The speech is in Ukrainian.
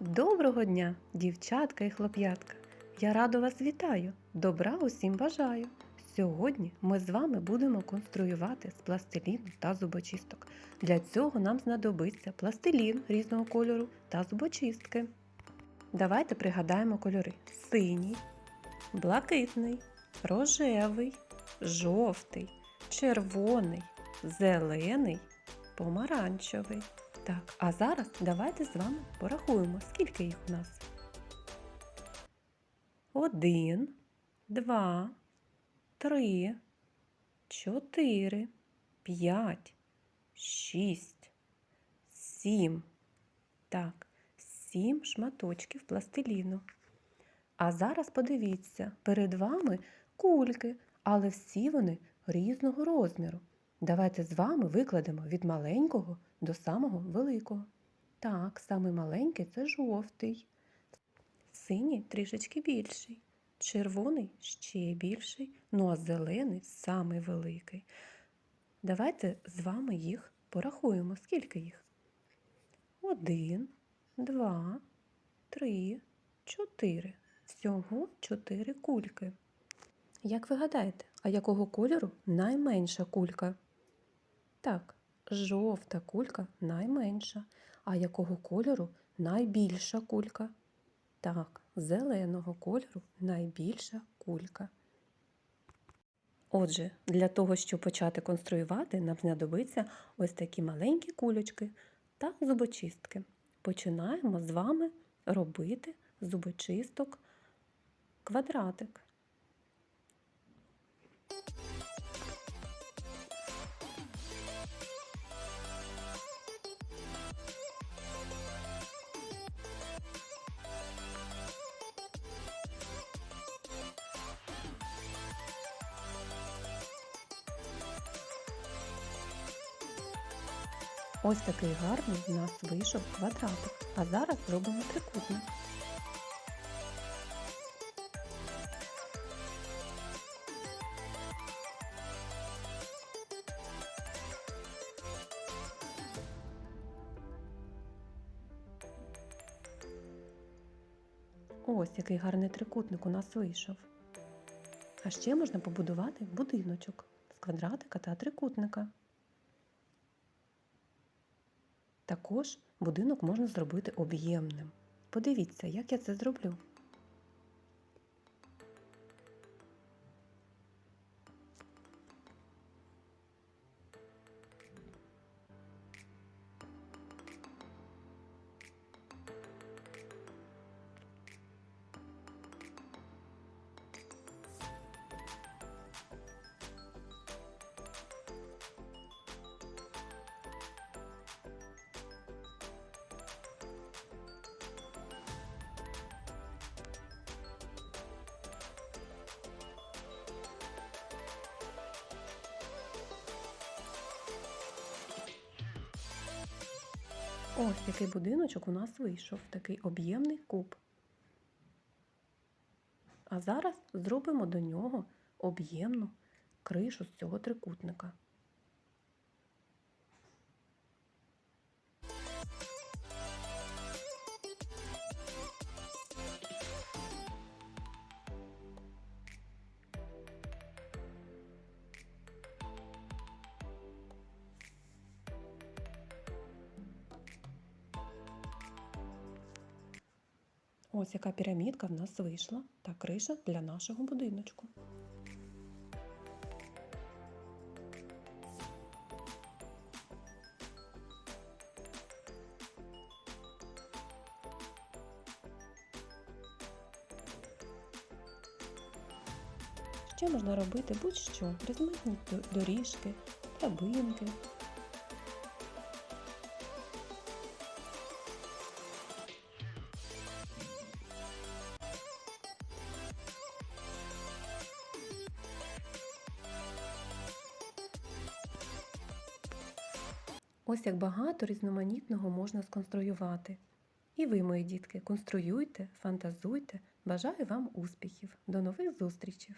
Доброго дня, дівчатка і хлоп'ятка! Я радо вас вітаю, добра усім бажаю. Сьогодні ми з вами будемо конструювати з пластиліну та зубочисток. Для цього нам знадобиться пластилін різного кольору та зубочистки. Давайте пригадаємо кольори: синій, блакитний, рожевий, жовтий, червоний, зелений, помаранчевий. Так, а зараз давайте з вами порахуємо, скільки їх у нас. Один, два, три, чотири, п'ять, шість, сім. Так, сім шматочків пластиліну. А зараз подивіться, перед вами кульки, але всі вони різного розміру. Давайте з вами викладемо від маленького до самого великого. Так, самий маленький це жовтий, синій трішечки більший, червоний ще більший, ну а зелений самий великий. Давайте з вами їх порахуємо. Скільки їх? Один, два, три, чотири. Всього чотири кульки. Як ви гадаєте, а якого кольору найменша кулька? Так, жовта кулька найменша. А якого кольору найбільша кулька? Так, зеленого кольору найбільша кулька. Отже, для того, щоб почати конструювати, нам знадобиться ось такі маленькі кульочки та зубочистки. Починаємо з вами робити зубочисток квадратик. Ось такий гарний в нас вийшов квадратик. А зараз зробимо трикутник. Ось який гарний трикутник у нас вийшов. А ще можна побудувати будиночок з квадратика та трикутника. Також будинок можна зробити об'ємним. Подивіться, як я це зроблю. Ось який будиночок у нас вийшов, такий об'ємний куб. А зараз зробимо до нього об'ємну кришу з цього трикутника. Ось яка пірамідка в нас вийшла. Та криша для нашого будиночку. Ще можна робити будь-що, різноманітні доріжки, драбинки, Ось як багато різноманітного можна сконструювати. І ви, мої дітки, конструюйте, фантазуйте. Бажаю вам успіхів. До нових зустрічей!